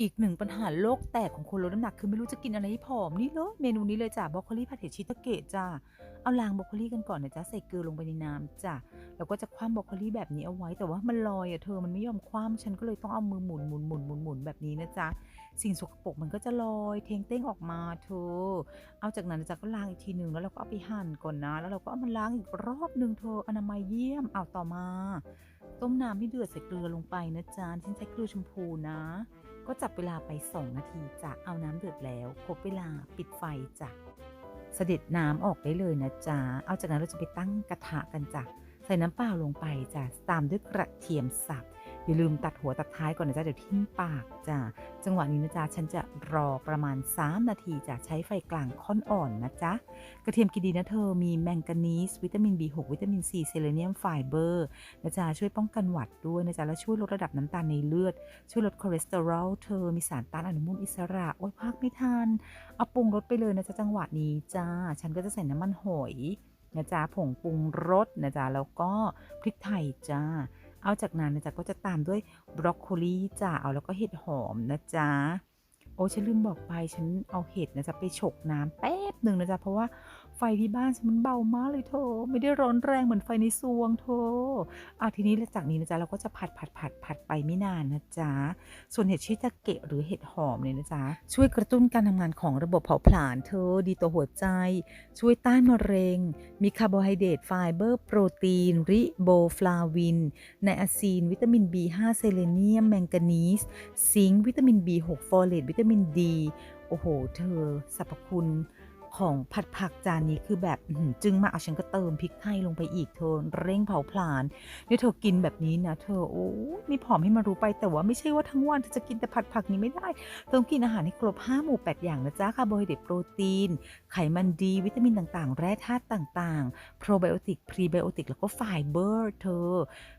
อีกหนึ่งปัญหาโลกแตกของคนลดน้ำหนักคือไม่รู้จะกินอะไรให้ผอมนี่เลยเมนูนี้เลยจ้ะบรอกโคลีผัดเห็ดชิตาเกะจ้ะเอาล้างบรอกโคลีกันก่อนนะจ๊ะใส่เกลือลงไปในน้ำจ้ะแล้วก็จะคว่ำบรอกโคลีแบบนี้เอาไว้แต่ว่ามันลอยอะเธอมันไม่ยอมคว่ำฉันก็เลยต้องเอามือหมุนหมุนหมุนหมุนหมุนแบบนี้นะจ๊ะสิ่งสกปรกมันก็จะลอยเทงเต้งออกมาเธอ เอาจากนั้นจ๊ะก็ล้างอีกทีหนึ่งแล้วเราก็เอาไปหั่นก่อนนะ แล้วเราก็เอามาล้างอีกรอบหนึ่งเธออนามัยเยี่ยมเอาต่อมา ต้มน้ำให้เดือดใส่เกลือลงไปนะจ๊ะฉันใช้เกลือชมพูนะ ก็จับเวลาไป 2 นาทีจะเอาน้ำเดือดแล้ว ครบเวลาปิดไฟจ้ะเสด็จน้ำออกได้เลยนะจ๊ะ เอาจากนั้นเราจะไปตั้งกระทะกันจ้ะ ใส่น้ำเปล่าลงไปจ้ะ ตามด้วยกระเทียมสับ อย่าลืมตัดหัวตัดท้ายก่อนนะจ๊ะเดี๋ยวทิ้งปากจ้ะจังหวะนี้นะจ๊ะฉันจะรอประมาณ 3 นาทีจะใช้ไฟกลางค่อนอ่อนนะจ๊ะกระเทียมกินดีนะเธอมีแมงกานีสวิตามิน B6 วิตามิน C เซเลเนียมไฟเบอร์นะจ๊ะช่วยป้องกันหวัดด้วยนะจ๊ะและช่วยลดระดับน้ำตาลในเลือด ช่วยลดคอเลสเตอรอลเธอมีสารต้านอนุมูลอิสระโอ๊ยพักไม่ทันเอาปรุงรสไปเลยนะจ๊ะจังหวะนี้จ้าฉันก็จะใส่น้ำมันหอยนะจ๊ะผงปรุงรสนะจ๊ะแล้วก็พริกไทยจ้า เอาจากนั้นนะจ๊ะก็จะตามด้วยบรอกโคลีจ้าเอาแล้วก็เห็ดหอมนะจ๊ะโอ้ฉันลืมบอกไปฉันเอาเห็ดนะจ๊ะไปฉกน้ำแป๊บหนึ่งนะจ๊ะเพราะว่า ไฟที่บ้านฉันมันเบามากเลยเธอไม่ได้ร้อนแรงเหมือนไฟในซวงเธออาทีนี้จากนี้นะจ๊ะเราก็จะผัดผัดผัดผัดไปไม่นานนะจ๊ะส่วนเห็ดชิตาเกะหรือเห็ดหอมเนี่ยนะจ๊ะช่วยกระตุ้นการทำงานของระบบเผาผลาญเธอดีต่อหัวใจ ช่วยต้านมะเร็ง มีคาร์โบไฮเดรตไฟเบอร์ โปรตีน ริโบฟลาวินไนอาซีน วิตามิน B5 เซเลเนียม แมงกานีสซิงค์วิตามิน B6 ฟอเลตวิตามินดีโอ้โห เธอสรรพคุณ ของผัดผักจานนี้คือแบบจึงมากเอาฉันก็เติมพริกไทยลงไปอีกเธอเร่งเผาผลาญเนี่ยเธอกินแบบนี้นะ เธอโอ้ม่ผอมให้มารู้ไปแต่ว่าไม่ใช่ว่าทั้งวันเธอจะกินแต่ผัดผักนี้ไม่ได้ต้องกินอาหารให้ครบ5หมู่ 8 อย่างนะจ๊ะคาร์โบไฮเดรตโปรตีน ไขมันดี วิตามินต่างๆ แร่ธาตุต่างๆ โปรไบโอติกพรีไบโอติกแล้วก็ไฟเบอร์เธอ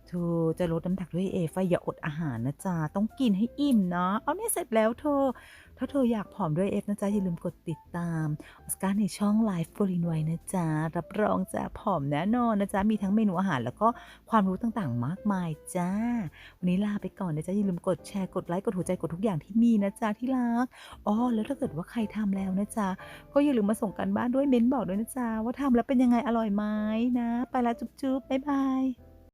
เธอ จะลดน้ำหนักด้วยเอฟอย่าอดอาหารนะจ๊ะต้องกินให้อิ่มนะเอาเนี่ยเสร็จแล้วเธอ ถ้าเธออยากผอมด้วยเอฟนะจ๊ะอย่าลืมกดติดตามออสการ์ในช่อง Life f o r i n ไว้นะจ๊ะรับรองจะผอมแน่นอนนะจ๊ะมีทั้งเมนูอาหารแล้วก็ความรู้ต่างๆ มากมายจ้า วันนี้ลาไปก่อนนะจ๊ะอย่าลืมกดแชร์กดไลค์กดหัวใจกดทุกอย่างที่มีนะจ๊ะที่รักอ๋อแล้วถ้าเกิดว่าใครทำแล้วนะจ๊ะก็อย่าลืมมาส่งกันบ้านด้วยเม้นบอกด้วยนะจ๊ะว่าทำแล้วเป็นยังไงอร่อยไหมนะ ไปละจุ๊บๆบ๊ายบาย